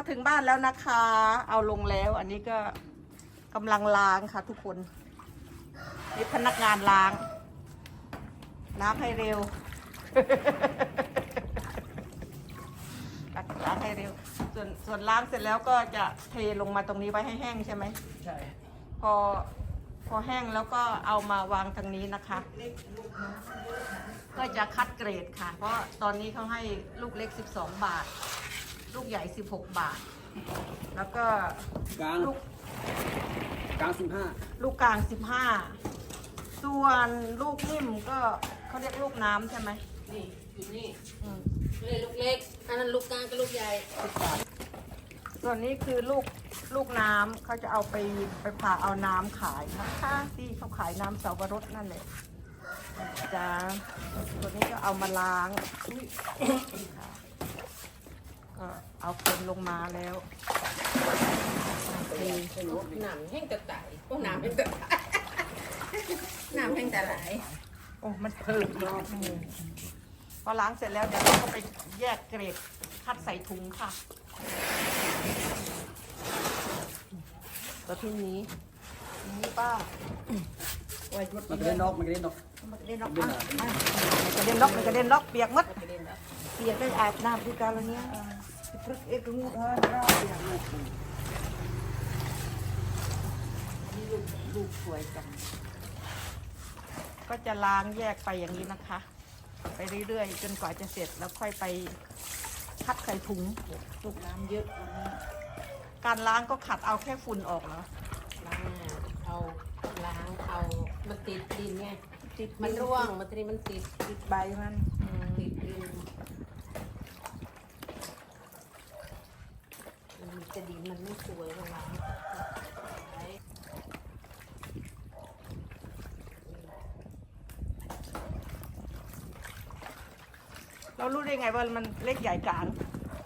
มาถึงบ้านแล้วนะคะ เอาลงแล้วอันนี้ก็กำลังล้างค่ะทุกคน นี่พนักงานล้าง ล้างให้เร็วล้างให้เร็ว ส่วนส่วนล้างเสร็จแล้วก็จะเทลงมาตรงนี้ไว้ให้แห้งใช่ไหมใช่ พอพอแห้งแล้วก็เอามาวางทางนี้นะคะ ก็จะคัดเกรดค่ะ เพราะตอนนี้เขาให้ลูกเล็ก 12 บาท ลูกใหญ่ 16 บาท แล้วก็กลางลูกกลางสิบห้าลูกกลาง 15 ส่วนลูกนิ่มก็เขาเรียกลูกน้ำใช่ไหมนี่อยู่นี่อืมเลยลูกเล็ก อันนั้นลูกกลางกับลูกใหญ่ส่วนนี้คือลูกลูกน้ำเขาจะเอาไปไปผ่าเอาน้ำขายนะคะที่เขาขายน้ำเสาวรสนั่นแหละจ้าตัวนี้ก็เอามาล้างอุ๊ยค่ะ ก็เอาคนลงมาแล้วดีหนามแห้งจะตายพวกหนามแห้งจะตายหนามแห้งจะไหลายโอ้มันเพิ่มเนาะอืมพอล้างเสร็จแล้วเดี๋ยวเราก็ไปแยกเกรดคัดใส่ถุงค่ะแล้วทีนี้นี่ป้าไว้ยดมันกระเด็นนอกมันกระเด็นนอกมันกระเด็นล็อกอะอะมันกระเด็นล็อกมันกระเด็นล็อกเปียกหมดกระเด็นแล้วเปียกได้อาบน้ำด้วยกันแล้วเนี้ย พรึกเอ็กซ์งูเออเราเปียกลูกนี่ลูกลูกสวยจัง ก็จะล้างแยกไปอย่างนี้นะคะ ไปเรื่อยๆ จนกว่าจะเสร็จแล้วค่อยไปคัดใส่ถุง ลูกน้ำเยอะการล้างก็ขัดเอาแค่ฝุ่นออกเหรอ ล้างเอาล้างเอามันติดดินไงติดมันร่วงมันตรีมันติด ติดใบมันอืม ติดดินมัน จะดินมันไม่สวยเวลาไว้เรารู้ได้ไงว่ามันเล็กใหญ่กลาง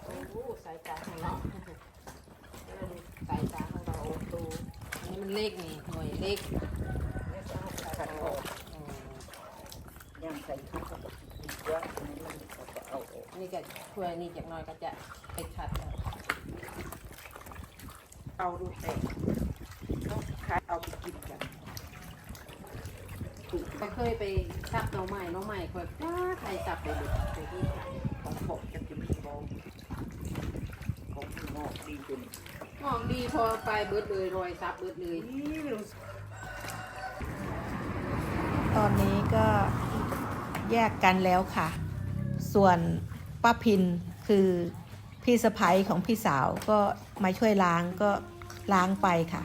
โอ้โหสายตาของเราสายตาของเราดูอันนี้มันเล็กนี่หน่วยเล็กขัดออกอืมย่างใส่ถุก็เยอะเอาออกนี่ก็ช่วยนี่จากน้อยก็จะไปขัดเอา เอาดูแต่ต้องขายเอาไปกินกันก็เคยไปซับน้องใหม่น้องใหม่คอยป้าใครจับไปดูไปที่ขายของผมจะกินบอลของพี่งอกดีจนหอมดีพอไปเบิดเลยรอยซับเบิดเลยตอนนี้ก็แยกกันแล้วค่ะ ส่วนป้าพินคือ พี่สะพ้ยของพี่สาวก็มาช่วยล้างก็ล้างไปค่ะ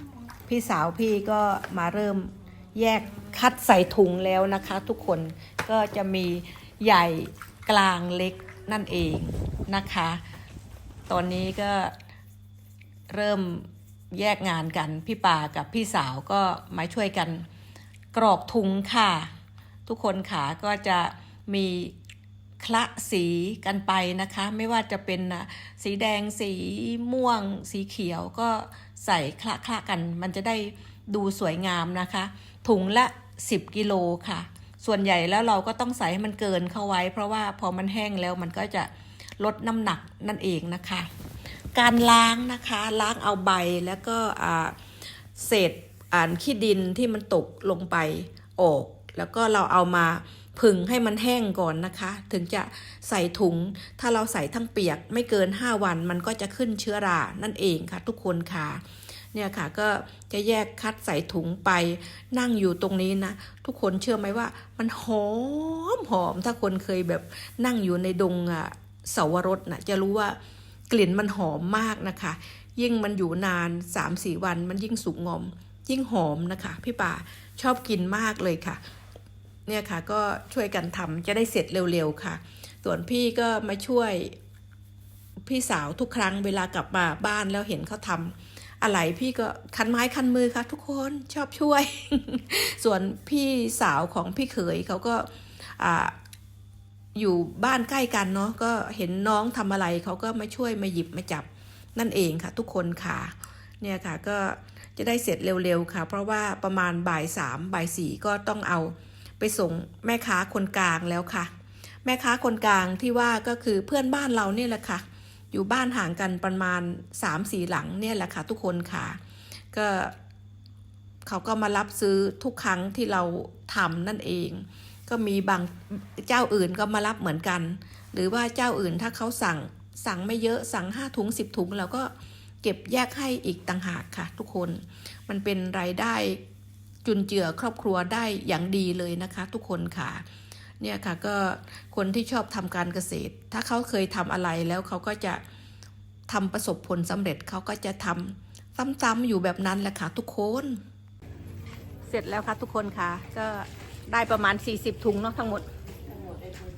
พี่สาวพี่ก็มาเริ่มแยกคัดใส่ถุงแล้วนะคะ ทุกคนก็จะมีใหญ่กลางเล็กนั่นเองนะคะ ตอนนี้ก็เริ่มแยกงานกันพี่ป่ากับพี่สาวก็มาช่วยกันกรอกถุงค่ะ ทุกคนขาก็จะมี คละสีกันไปนะคะ ไม่ว่าจะเป็นสีแดงสีม่วง สีเขียวก็ใส่คละคละๆกัน มันจะได้ดูสวยงามนะคะ ถุงละ 10 กิโลค่ะ ส่วนใหญ่แล้วเราก็ต้องใส่ให้มันเกินเข้าไว้ เพราะว่าพอมันแห้งแล้วมันก็จะลดน้ำหนักนั่นเองนะคะ การล้างนะคะล้างเอาใบแล้วก็เศษอ่านขี้ดินที่มันตกลงไปออก แล้วก็เราเอามา ผึ่งให้มันแห้งก่อนนะคะ ถึงจะใส่ถุง ถ้าเราใส่ทั้งเปียกไม่เกิน 5 วันมันก็จะขึ้นเชื้อรา นั่นเองค่ะ ทุกคนค่ะ เนี่ยค่ะก็จะแยกคัดใส่ถุงไป นั่งอยู่ตรงนี้นะ ทุกคนเชื่อไหมว่า มันหอมหอม ถ้าคนเคยแบบนั่งอยู่ในดงอะเสาวรสนะจะรู้ว่ากลิ่นมันหอมมากนะคะ ยิ่งมันอยู่นาน 3-4 วันมันยิ่งสุกงอม ยิ่งหอมนะคะ พี่ป่าชอบกินมากเลยค่ะ เนี่ยค่ะก็ช่วยกันทำจะได้เสร็จเร็วๆค่ะ ส่วนพี่ก็มาช่วยพี่สาวทุกครั้งเวลากลับมาบ้านแล้วเห็นเขาทำอะไรพี่ก็คันไม้คันมือค่ะ ทุกคนชอบช่วย ส่วนพี่สาวของพี่เขยเขาก็อ่าอยู่บ้านใกล้กันเนาะก็เห็นน้องทำอะไรเขาก็มาช่วยมาหยิบมาจับนั่นเองค่ะ ทุกคนค่ะเนี่ยค่ะก็จะได้เสร็จเร็วๆค่ะ เพราะว่าประมาณบ่ายสามบ่ายสี่ก็ต้องเอา ไปส่งแม่ค้าคนกลางแล้วค่ะ แม่ค้าคนกลางที่ว่าก็คือเพื่อนบ้านเราเนี่ยแหละค่ะ อยู่บ้านห่างกันประมาณ3ามสี่หลังเนี่ยแหละค่ะทุกคนค่ะ ก็เขาก็มารับซื้อทุกครั้งที่เราทำนั่นเอง ก็มีบางเจ้าอื่นก็มารับเหมือนกัน หรือว่าเจ้าอื่นถ้าเขาสั่งสั่งไม่เยอะสั่ง5ถุง10ถุงเราก็เก็บแยกให้อีกต่างหากค่ะ ทุกคน มันเป็นรายได้ จุนเจือครอบครัวได้อย่างดีเลยนะคะ ทุกคนค่ะเนี่ยค่ะก็คนที่ชอบทำการเกษตร ถ้าเขาเคยทำอะไรแล้วเขาก็จะทำประสบผลสำเร็จเขาก็จะทำซ้ำๆอยู่แบบนั้นแหละค่ะทุกคน เสร็จแล้วค่ะทุกคนค่ะ ก็ได้ประมาณ 40 ถุงเนาะทั้งหมด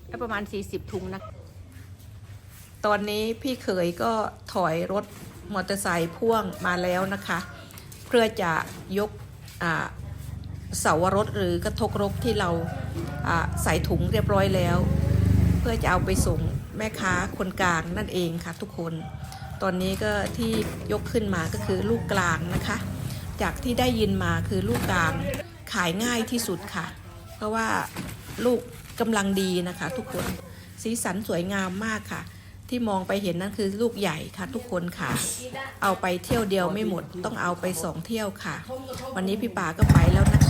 ได้ประมาณ 40 ถุงนะตอนนี้พี่เขยก็ถอยรถมอเตอร์ไซค์พ่วงมาแล้วนะคะ เพื่อจะยกอ่า เสาวรถหรือกระทกรกที่เราอ่าใส่ถุงเรียบร้อยแล้ว เพื่อจะเอาไปส่งแม่ค้าคนกลางนั่นเองค่ะทุกคน ตอนนี้ก็ที่ยกขึ้นมาก็คือลูกกลางนะคะ จากที่ได้ยินมาคือลูกกลางขายง่ายที่สุดค่ะ เพราะว่าลูกกำลังดีนะคะ ทุกคนสีสันสวยงามมากค่ะ ที่มองไปเห็นนั่นคือลูกใหญ่ค่ะ ทุกคนค่ะ เอาไปเที่ยวเดียวไม่หมดต้องเอาไปสองเที่ยวค่ะ วันนี้พี่ป่าก็ไปแล้วนะคะ